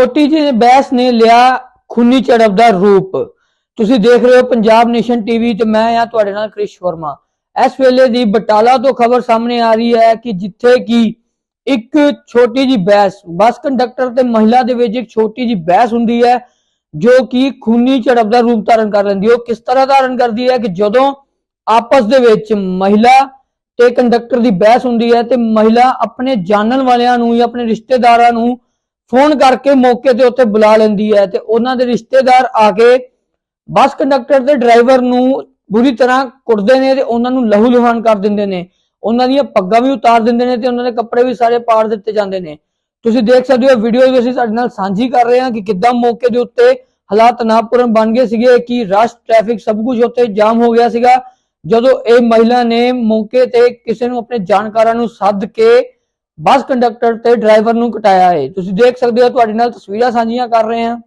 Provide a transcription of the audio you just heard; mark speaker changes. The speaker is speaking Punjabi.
Speaker 1: ਛੋਟੀ ਜਿਹੀ ਬਹਿਸ ਨੇ ਲਿਆ ਖੂਨੀ ਝੜਪ ਦਾ ਰੂਪ। ਤੁਸੀਂ ਦੇਖ ਰਹੇ ਹੋ ਪੰਜਾਬ ਨੇਸ਼ਨ ਟੀਵੀ ਤੇ ਮੈਂ ਆ ਤੁਹਾਡੇ ਨਾਲ ਕ੍ਰਿਸ਼ ਵਰਮਾ। ਇਸ ਵੇਲੇ ਦੀ ਬਟਾਲਾ ਤੋਂ ਖਬਰ ਸਾਹਮਣੇ ਆ ਰਹੀ ਹੈ ਕਿ ਜਿੱਥੇ ਕਿ ਇੱਕ ਛੋਟੀ ਜੀ ਬਹਿਸ, ਬੱਸ ਕੰਡਕਟਰ ਤੇ ਮਹਿਲਾ ਦੇ ਵਿੱਚ ਇੱਕ ਛੋਟੀ ਜੀ ਬਹਿਸ ਹੁੰਦੀ ਹੈ, ਜੋ ਕਿ ਖੂਨੀ ਝੜਪ ਦਾ ਰੂਪ ਧਾਰਨ ਕਰ ਲੈਂਦੀ ਹੈ। ਉਹ ਕਿਸ ਤਰ੍ਹਾਂ ਧਾਰਨ ਕਰਦੀ ਹੈ ਕਿ ਜਦੋਂ ਆਪਸ ਦੇ ਵਿੱਚ ਮਹਿਲਾ ਤੇ ਕੰਡਕਟਰ ਦੀ ਬਹਿਸ ਹੁੰਦੀ ਹੈ ਤੇ ਮਹਿਲਾ ਆਪਣੇ ਜਾਣਨ ਵਾਲਿਆਂ ਨੂੰ ਜਾਂ ਆਪਣੇ ਰਿਸ਼ਤੇਦਾਰਾਂ ਨੂੰ ਫੋਨ ਕਰਕੇ ਮੌਕੇ ਤੇ ਉੱਥੇ ਬੁਲਾ ਲੈਂਦੀ ਹੈ ਤੇ ਉਹਨਾਂ ਦੇ ਰਿਸ਼ਤੇਦਾਰ ਆ ਕੇ ਬੱਸ ਕੰਡਕਟਰ ਤੇ ਡਰਾਈਵਰ ਨੂੰ ਬੁਰੀ ਤਰ੍ਹਾਂ ਕੁੱਟਦੇ ਨੇ ਤੇ ਉਹਨਾਂ ਨੂੰ ਲਹੂ ਲੁਹਾਨ ਕਰ ਦਿੰਦੇ ਨੇ। ਉਹਨਾਂ ਦੀਆਂ ਪੱਗਾਂ ਵੀ ਉਤਾਰ ਦਿੰਦੇ ਨੇ ਤੇ ਉਹਨਾਂ ਦੇ ਕੱਪੜੇ ਵੀ ਸਾਰੇ ਪਾੜ ਦਿੱਤੇ ਜਾਂਦੇ ਨੇ। ਤੁਸੀਂ ਦੇਖ ਸਕਦੇ ਹੋ ਵੀਡੀਓ ਵੀ ਅਸੀਂ ਸਾਡੇ ਨਾਲ ਸਾਂਝੀ ਕਰ ਰਹੇ ਹਾਂ ਕਿ ਕਿੱਦਾਂ ਮੌਕੇ ਦੇ ਉੱਤੇ ਹਾਲਾਤ ਤਣਾਅਪੂਰਨ ਬਣ ਗਏ ਸੀਗੇ, ਕਿ ਰਸ਼ ਟ੍ਰੈਫਿਕ ਸਭ ਕੁਝ ਉੱਤੇ ਜਾਮ ਹੋ ਗਿਆ ਸੀਗਾ। ਜਦੋਂ ਇਹ ਮਹਿਲਾ ਨੇ ਮੌਕੇ ਤੇ ਕਿਸੇ ਨੂੰ ਆਪਣੇ ਜਾਣਕਾਰਾਂ ਨੂੰ ਸੱਦ ਕੇ ਬੱਸ ਕੰਡਕਟਰ ਤੇ ਡਰਾਈਵਰ ਨੂੰ ਕਟਾਇਆ ਹੈ। ਤੁਸੀਂ ਦੇਖ ਸਕਦੇ ਹੋ, ਤੁਹਾਡੇ ਨਾਲ ਤਸਵੀਰਾਂ ਸਾਂਝੀਆਂ ਕਰ ਰਹੇ ਹਾਂ।